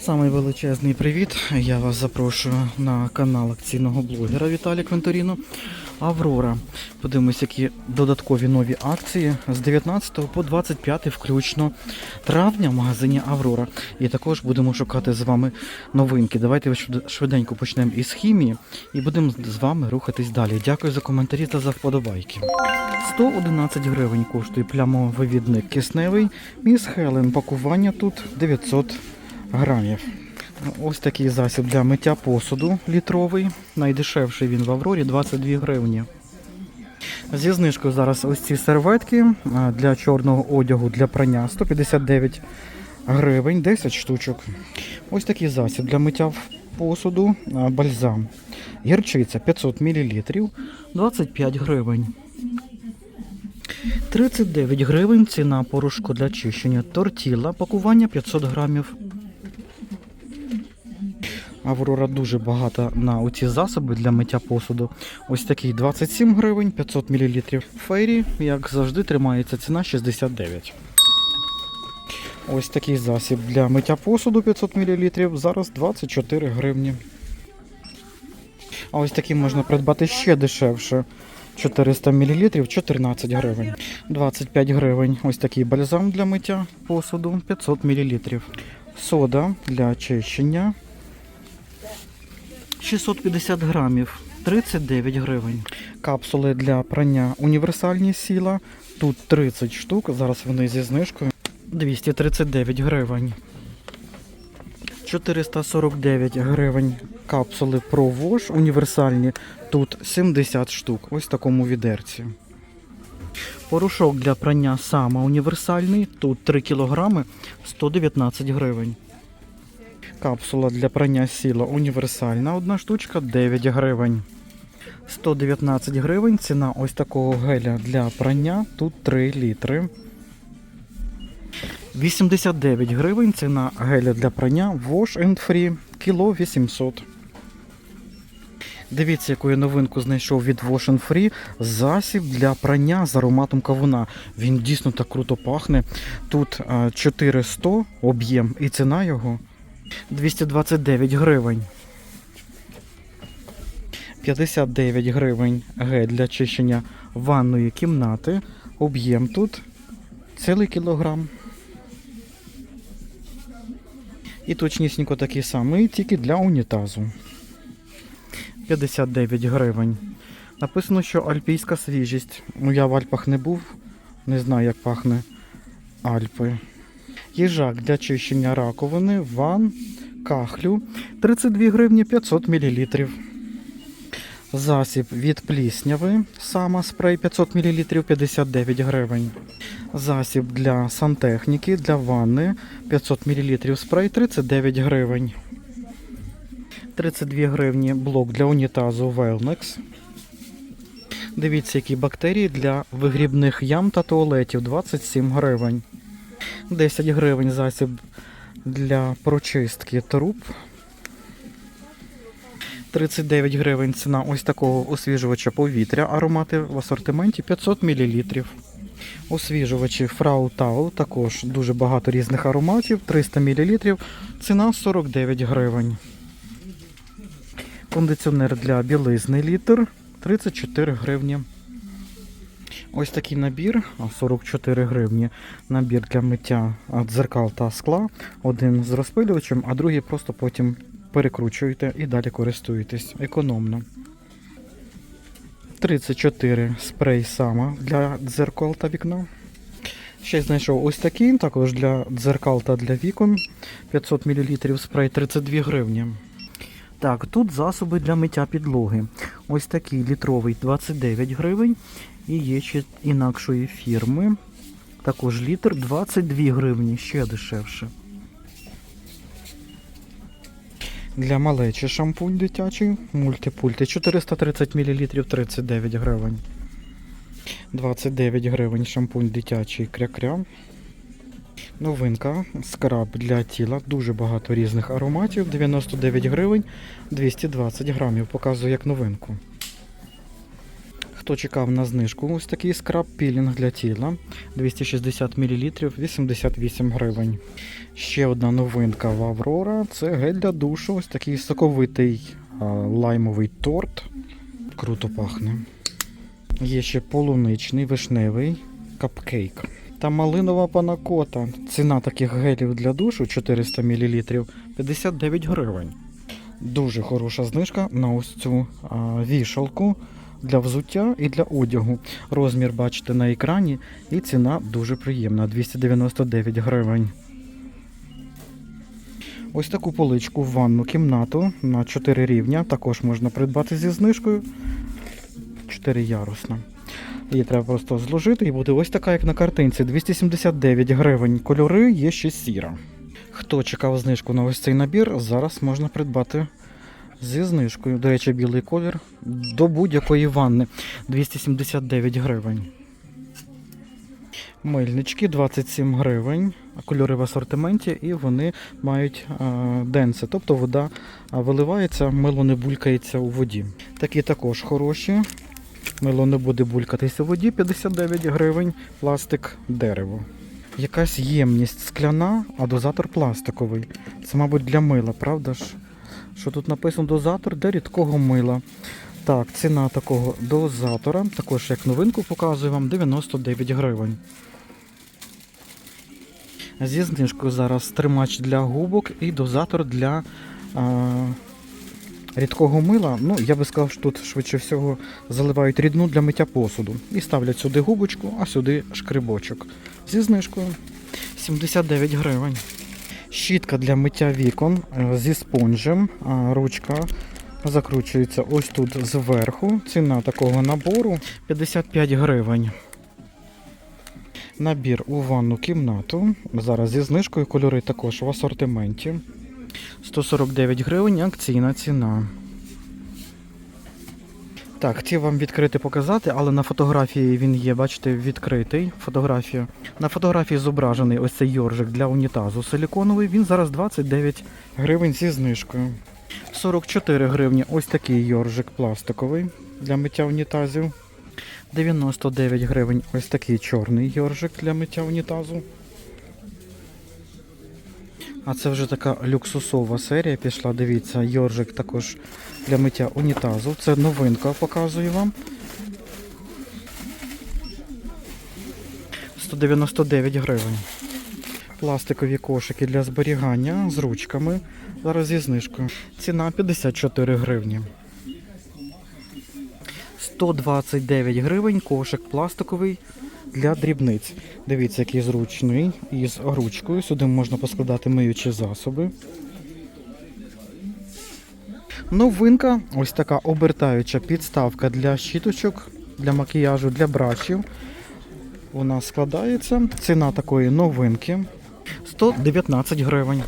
Самий величезний привіт. Я вас запрошую на канал акційного блогера Віталія Квенторіно Аврора. Подивимось, які додаткові нові акції з 19 по 25 включно травня в магазині Аврора. І також будемо шукати з вами новинки. Давайте швиденько почнемо із хімії і будемо з вами рухатись далі. Дякую за коментарі та за вподобайки. 111 гривень коштує плямовивідник кисневий. Міс Хелен. Пакування тут 900 грамів. Ось такий засіб для миття посуду літровий. Найдешевший він в Аврорі 22 гривні. Зі знижкою зараз ось ці серветки для чорного одягу для прання 159 гривень, 10 штучок. Ось такий засіб для миття посуду, бальзам. Гірчиця 500 мл, 25 гривень. 39 гривень ціна порошку для чищення тортіла, пакування 500 грамів. Аврора дуже багата на оці засоби для миття посуду. Ось такий 27 гривень, 500 мл. Фейрі, як завжди, тримається ціна 69. Ось такий засіб для миття посуду 500 мл. Зараз 24 гривні. А ось такий можна придбати ще дешевше. 400 мл 14 гривень. 25 гривень. Ось такий бальзам для миття посуду 500 мл. Сода для очищення 650 грамів 39 гривень. Капсули для прання універсальні сіла. Тут 30 штук. Зараз вони зі знижкою 239 гривень. 449 гривень капсули Wash універсальні. Тут 70 штук. Ось такому відерці. Порошок для прання сама універсальний. Тут 3 кг 119 гривень. Капсула для прання сіла універсальна. Одна штучка 9 гривень. 119 гривень. Ціна ось такого геля для прання. Тут 3 літри. 89 гривень. Ціна геля для прання Wash and Free. Кіло 800. Дивіться, яку я новинку знайшов від Wash and Free. Засіб для прання з ароматом кавуна. Він дійсно так круто пахне. Тут 400 об'єм і ціна його 229 гривень. 59 гривень гель для чищення ванної кімнати. Об'єм тут цілий кілограм. І точнісінько такий самий, тільки для унітазу. 59 гривень. Написано, що альпійська свіжість. Ну я в Альпах не був, не знаю, як пахне Альпи. Їжак для чищення раковини, ван, кахлю 32 гривні 500 мл. Засіб від плісняви, сама спрей 500 мл 59 гривень. Засіб для сантехніки, для ванни 500 мл спрей 39 гривень. 32 гривні блок для унітазу Wellnex. Дивіться, які бактерії для вигрібних ям та туалетів 27 гривень. 10 гривень засіб для прочистки труб. 39 гривень ціна ось такого освіжувача повітря. Аромати в асортименті 500 мл. Освіжувачі Frau Tau, також дуже багато різних ароматів, 300 мл. Ціна 49 гривень. Кондиціонер для білизни літр 34 гривні. Ось такий набір, 44 гривні. Набір для миття дзеркал та скла. Один з розпилювачем, а другий просто потім перекручуєте і далі користуєтесь. Економно. 34 спрей сама для дзеркал та вікна. Ще знайшов ось такий, також для дзеркал та для вікон. 500 мл спрей 32 гривні. Так, тут засоби для миття підлоги. Ось такий літровий 29 гривень. І є ще інакшої фірми. Також літр 22 гривні, ще дешевше. Для малечі шампунь дитячий, мультипульти 430 мл 39 гривень. 29 гривень шампунь дитячий кря-кря. Новинка, скраб для тіла, дуже багато різних ароматів, 99 гривень, 220 грамів. Показую як новинку. Хто чекав на знижку, ось такий скраб пілінг для тіла 260 мл 88 гривень. Ще одна новинка в Аврора це гель для душу, ось такий соковитий лаймовий торт. Круто пахне. Є ще полуничний вишневий капкейк. Та малинова панакота. Ціна таких гелів для душу 400 мл 59 гривень. Дуже хороша знижка на ось цю а, вішалку для взуття і для одягу. Розмір бачите на екрані, і ціна дуже приємна 299 гривень. Ось таку поличку в ванну кімнату на 4 рівня. Також можна придбати зі знижкою. 4 ярусна. Її треба просто зложити і буде ось така, як на картинці. 279 гривень. Кольори є ще сіра. Хто чекав знижку на ось цей набір, зараз можна придбати зі знижкою. До речі, білий колір до будь-якої ванни 279 гривень. Мильнички 27 гривень, кольори в асортименті, і вони мають а, денце, тобто вода виливається, мило не булькається у воді. Такі також хороші. Мило не буде булькатися у воді 59 гривень, пластик дерево. Якась ємність скляна, а дозатор пластиковий. Це, мабуть, для мила, правда ж? Що тут написано дозатор для рідкого мила. Так, ціна такого дозатора, також як новинку показую вам 99 гривень. Зі знижкою зараз тримач для губок і дозатор для а, рідкого мила. Ну, я би сказав, що тут швидше всього заливають рідну для миття посуду. І ставлять сюди губочку, а сюди шкрибочок. Зі знижкою 79 гривень. Щітка для миття вікон е, зі спонжем. Ручка закручується ось тут зверху. Ціна такого набору 55 гривень. Набір у ванну кімнату. Зараз зі знижкою кольори також в асортименті. 149 гривень акційна ціна. Так, хотів вам відкрити показати, але на фотографії він є, бачите, відкритий. Фотографія. На фотографії зображений ось цей йоржик для унітазу силіконовий. Він зараз 29 гривень зі знижкою. 44 гривні ось такий йоржик пластиковий для миття унітазів. 99 гривень ось такий чорний йоржик для миття унітазу. А це вже така люксусова серія пішла. Дивіться, йоржик також для миття унітазу. Це новинка, показую вам. 199 гривень. Пластикові кошики для зберігання з ручками. Зараз зі знижкою. Ціна 54 гривні. 129 гривень кошик пластиковий для дрібниць. Дивіться, який зручний із ручкою. Сюди можна поскладати миючі засоби. Новинка ось така обертаюча підставка для щіточок, для макіяжу, для брашів. Вона складається. Ціна такої новинки 119 гривень.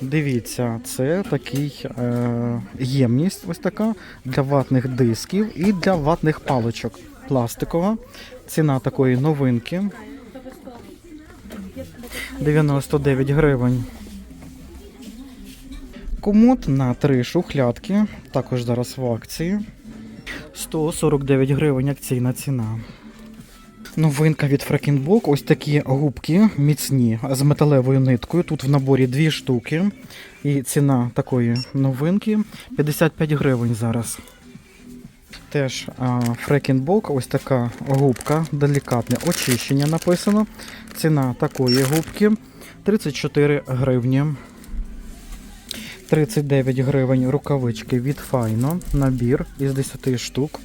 Дивіться, це такий е, ємність, ось така для ватних дисків і для ватних паличок. Пластикова. Ціна такої новинки 99 гривень. Комод на три шухлядки. Також зараз в акції. 149 гривень акційна ціна. Новинка від Фрекінбок. Ось такі губки міцні з металевою ниткою. Тут в наборі дві штуки. І ціна такої новинки 55 гривень зараз. Теж Фрекінбок, ось така губка, делікатне очищення написано. Ціна такої губки 34 гривні. 39 гривень рукавички від Файно. Набір із 10 штук.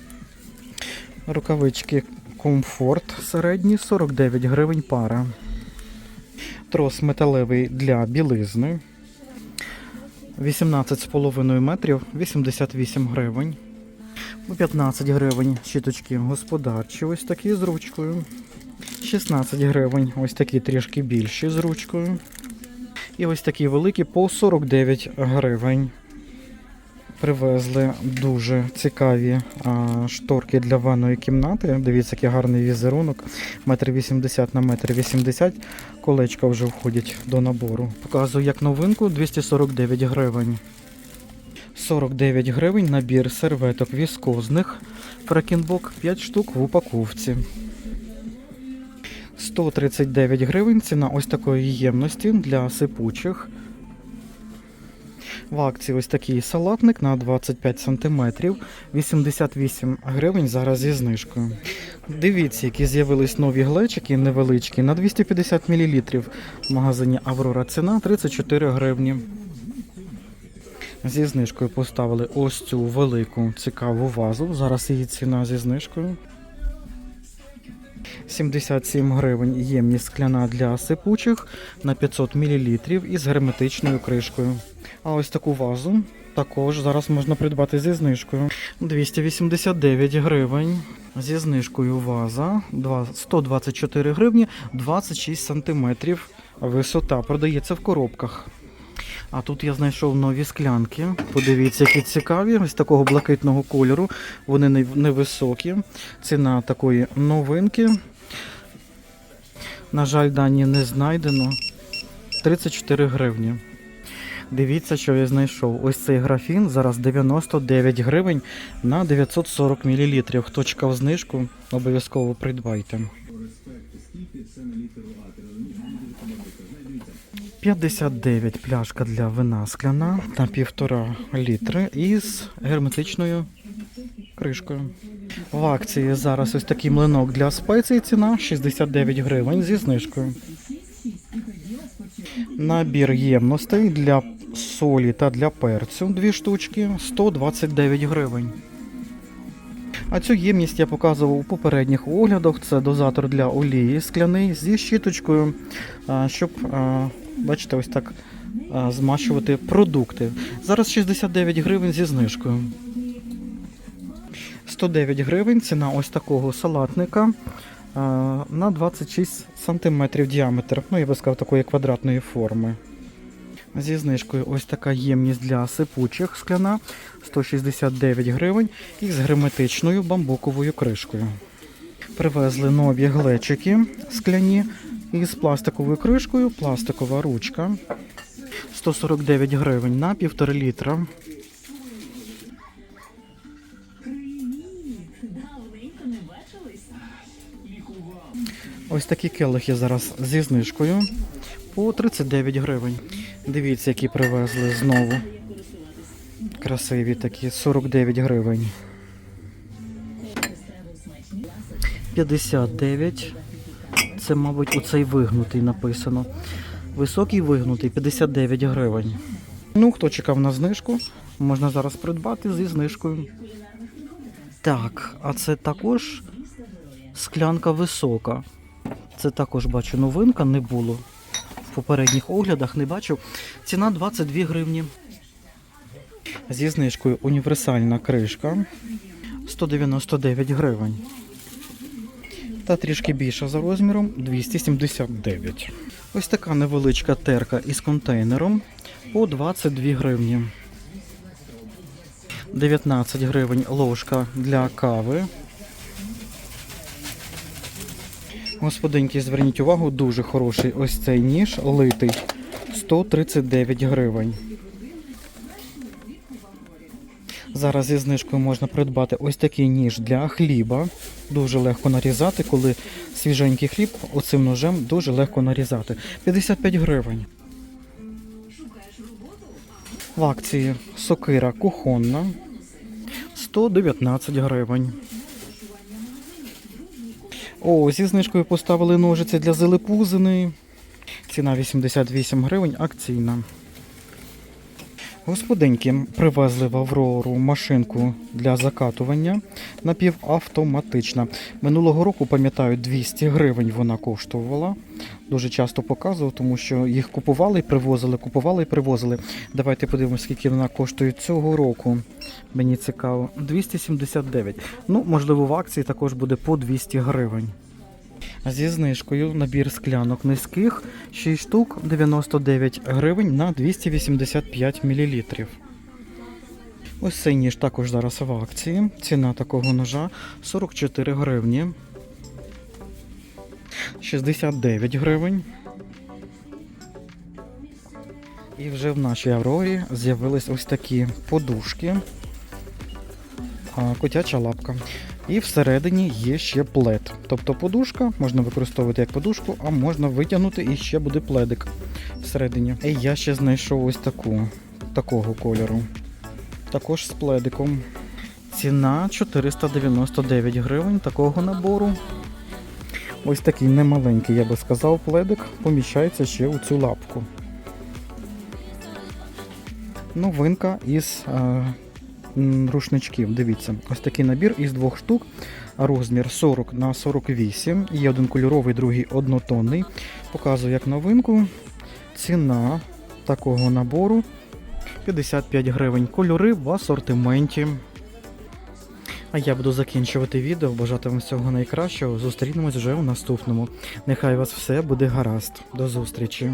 Рукавички Комфорт середній 49 гривень пара. Трос металевий для білизни. 18,5 метрів 88 гривень. 15 гривень щіточки господарчі, ось такі з ручкою. 16 гривень, ось такі трішки більші з ручкою. І ось такі великі по 49 гривень. Привезли дуже цікаві а, шторки для ванної кімнати. Дивіться, який гарний візерунок. Метр 80 на метр 80. Колечка вже входять до набору. Показую як новинку 249 гривень. 49 гривень набір серветок віскозних. Фрекінбок 5 штук в упаковці. 139 гривень ціна ось такої ємності для сипучих. В акції ось такий салатник на 25 см, 88 гривень зараз зі знижкою. Дивіться, які з'явились нові глечики невеличкі на 250 мл в магазині Аврора. Ціна 34 гривні. Зі знижкою поставили ось цю велику цікаву вазу. Зараз її ціна зі знижкою. 77 гривень ємність скляна для сипучих на 500 мл із герметичною кришкою. А ось таку вазу також зараз можна придбати зі знижкою. 289 гривень. Зі знижкою ваза 124 гривні 26 сантиметрів висота. Продається в коробках. А тут я знайшов нові склянки. Подивіться, які цікаві, ось такого блакитного кольору. Вони невисокі. Ціна такої новинки. На жаль, дані не знайдено. 34 гривні. Дивіться, що я знайшов. Ось цей графін зараз 99 гривень на 940 мл. Хто чекав знижку, обов'язково придбайте. 59 пляшка для вина скляна на півтора літри із герметичною кришкою. В акції зараз ось такий млинок для спецій ціна 69 гривень зі знижкою. Набір ємностей для солі та для перцю дві штучки 129 гривень. А цю ємність я показував у попередніх оглядах. Це дозатор для олії скляний зі щіточкою, щоб, бачите, ось так змащувати продукти. Зараз 69 гривень зі знижкою. 109 гривень ціна ось такого салатника на 26 см діаметр. Ну, я би сказав, такої квадратної форми. Зі знижкою ось така ємність для сипучих скляна 169 гривень і з герметичною бамбуковою кришкою. Привезли нові глечики скляні із пластиковою кришкою, пластикова ручка. 149 гривень на півтори літра. Ось такі келихи зараз зі знижкою по 39 гривень. Дивіться, які привезли знову. Красиві такі 49 гривень. 59. Це, мабуть, оцей вигнутий написано. Високий вигнутий 59 гривень. Ну, хто чекав на знижку, можна зараз придбати зі знижкою. Так, а це також склянка висока. Це також бачу новинка, не було. Попередніх оглядах не бачив. Ціна 22 гривні. Зі знижкою універсальна кришка 199 гривень. Та трішки більша за розміром 279. Ось така невеличка терка із контейнером по 22 гривні. 19 гривень ложка для кави. Господинки, зверніть увагу, дуже хороший ось цей ніж литий 139 гривень. Зараз зі знижкою можна придбати ось такий ніж для хліба. Дуже легко нарізати, коли свіженький хліб оцим ножем дуже легко нарізати. 55 гривень. В акції сокира кухонна 119 гривень. О, зі знижкою поставили ножиці для зелепузини. Ціна 88 гривень, акційна. Господинки привезли в Аврору машинку для закатування напівавтоматична. Минулого року, пам'ятаю, 200 гривень вона коштувала. Дуже часто показував, тому що їх купували і привозили, купували і привозили. Давайте подивимося, скільки вона коштує цього року. Мені цікаво. 279. Ну, можливо, в акції також буде по 200 гривень. Зі знижкою набір склянок низьких 6 штук 99 гривень на 285 мл. Ось цей ніж також зараз в акції. Ціна такого ножа 44 гривні. 69 гривень. І вже в нашій Аврорі з'явились ось такі подушки. Котяча лапка. І всередині є ще плед. Тобто подушка можна використовувати як подушку, а можна витягнути і ще буде пледик всередині. І я ще знайшов ось таку, такого кольору. Також з пледиком. Ціна 499 гривень такого набору. Ось такий немаленький, я би сказав, пледик поміщається ще у цю лапку. Новинка із е, рушничків. Дивіться, ось такий набір із двох штук. Розмір 40 на 48. Є один кольоровий, другий однотонний. Показую як новинку. Ціна такого набору 55 гривень. Кольори в асортименті. А я буду закінчувати відео. Бажати вам всього найкращого. Зустрінемось вже у наступному. Нехай вас все буде гаразд. До зустрічі!